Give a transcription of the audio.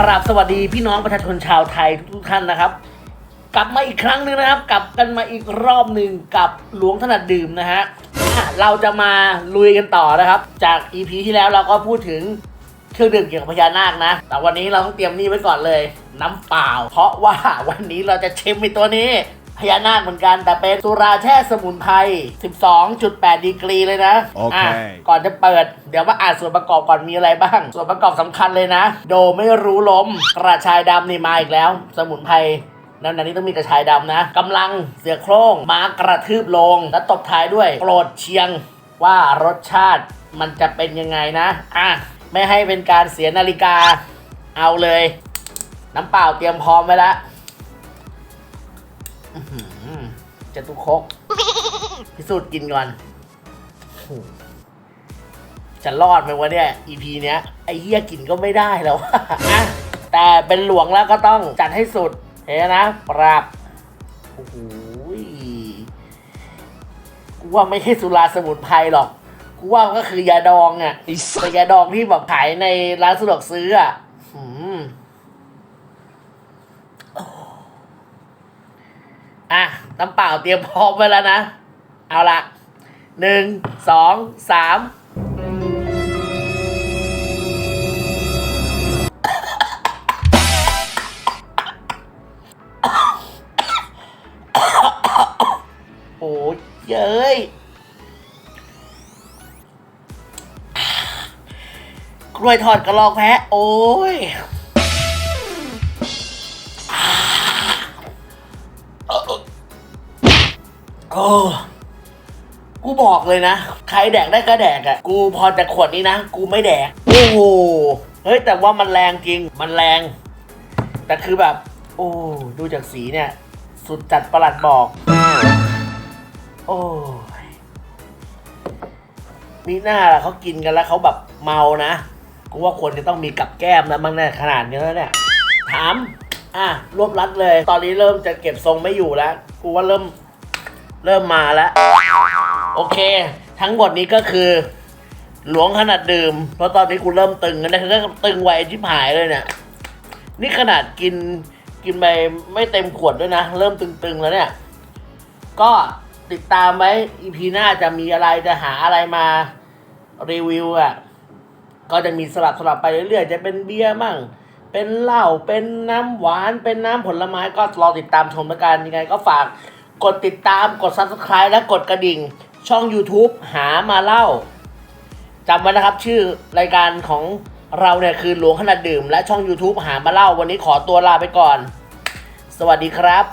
กราบสวัสดีพี่น้องประชาชนชาวไทยทุกท่านนะครับ กลับมาอีกครั้งหนึ่งนะครับ กลับกันมาอีกรอบหนึ่งกับหลวงถนัดดื่มนะฮะเราจะมาลุยกันต่อนะครับ จาก EP ที่แล้วเราก็พูดถึงเครื่องดื่มเกี่ยวกับพญานาคนะ แต่วันนี้เราต้องเตรียมนี่ไว้ก่อนเลย น้ำเปล่า เพราะว่าวันนี้เราจะชิมไอตัวนี้ พญานาคเหมือนกัน แต่เป็นสุราแช่สมุนไพร 12.8 ดีกรีเลยนะ โอเคะก่อนจะเปิด เดี๋ยวมาอ่านส่วนประกอบก่อนมีอะไรบ้าง ส่วนประกอบสำคัญเลยนะ โดไม่รู้ล้ม กระชายดำนี่มาอีกแล้ว สมุนไพรนั่นอันนี้ต้องมีกระชายดำนะกำลังเสือโคร่งม้ากระทืบลง แล้วตบท้ายด้วยโปรดเชียงว่ารสชาติมันจะเป็นยังไงนะ อะ ไม่ให้เป็นการเสียนาฬิกา เอาเลย น้ำเปล่าเตรียมพร้อมไว้แล้วอื้อหือ จะตุคกพิสูจน์กินก่อนโอ้โหจะรอดไหมวะเนี่ย EP เนี้ยไอ้เหี้ยกินก็ไม่ได้แล้วอะแต่เป็นหลวงแล้วก็ต้องจัดให้สุดเห็นนะ ปรับโอ้โหยกูว่าไม่ใช่สุราสมุนไพรหรอกกูว่าก็คือยาดองอะ่ะแต่ยาดองที่แบบขายในร้านสะดวกซื้ออะ่ะหืม อะน้ำเปล่าเตรียมพร้อมไว้แล้วนะ เอาละหนึ่งสองสามโอ้ยเย้ยกล้วยทอดกระลอกแพะ โอ้ย โอ้กูบอกเลยนะ ใครแดกได้ก็แดกอะ่ะ กูพอแต่ขวดนี้นะ กูไม่แดก โอ้โห เฮ้ย แต่ว่ามันแรงจริง มันแรง แต่คือแบบ โอ้ ดูจากสีเนี่ย สุดจัดประหลัดบอก โอ้ยมีหน้าล่ะเขากินกันแล้วเขาแบบเมานะ กูว่าควรจะต้องมีกับแก้มนะบ้างแน่ขนาดนี้แล้วเนี่ย ถาม อะ รวบรัดเลย ตอนนี้เริ่มจะเก็บทรงไม่อยู่แล้ว กูว่าเริ่ม เริ่มมาแล้ว โอเค ทั้งหมดนี้ก็คือ หลวงขนาดดื่ม เพราะตอนนี้กูเริ่มตึงแล้วนะคือตึงไวชิบหายเลยเนี่ย นี่ขนาดกินกินไปไม่เต็มขวดด้วยนะ เริ่มตึงๆแล้วเนี่ย ก็ติดตามไว้ EP หน้าจะมีอะไรจะหาอะไรมารีวิวอะ ก็จะมีสลับสลับไปเรื่อยๆ จะเป็นเบียร์มั่ง เป็นเหล้าเป็นน้ำหวานเป็นน้ำผลไม้ก็รอติดตามชมแล้วกันยังไงก็ฝาก กดติดตามกด subscribe และกดกระดิ่ง ช่อง YouTube หามาเล่าจำไว้นะครับชื่อรายการของเราเนี่ยคือหลวงขนาดดื่ม และช่อง YouTube หามาเล่าวันนี้ขอตัวลาไปก่อน สวัสดีครับ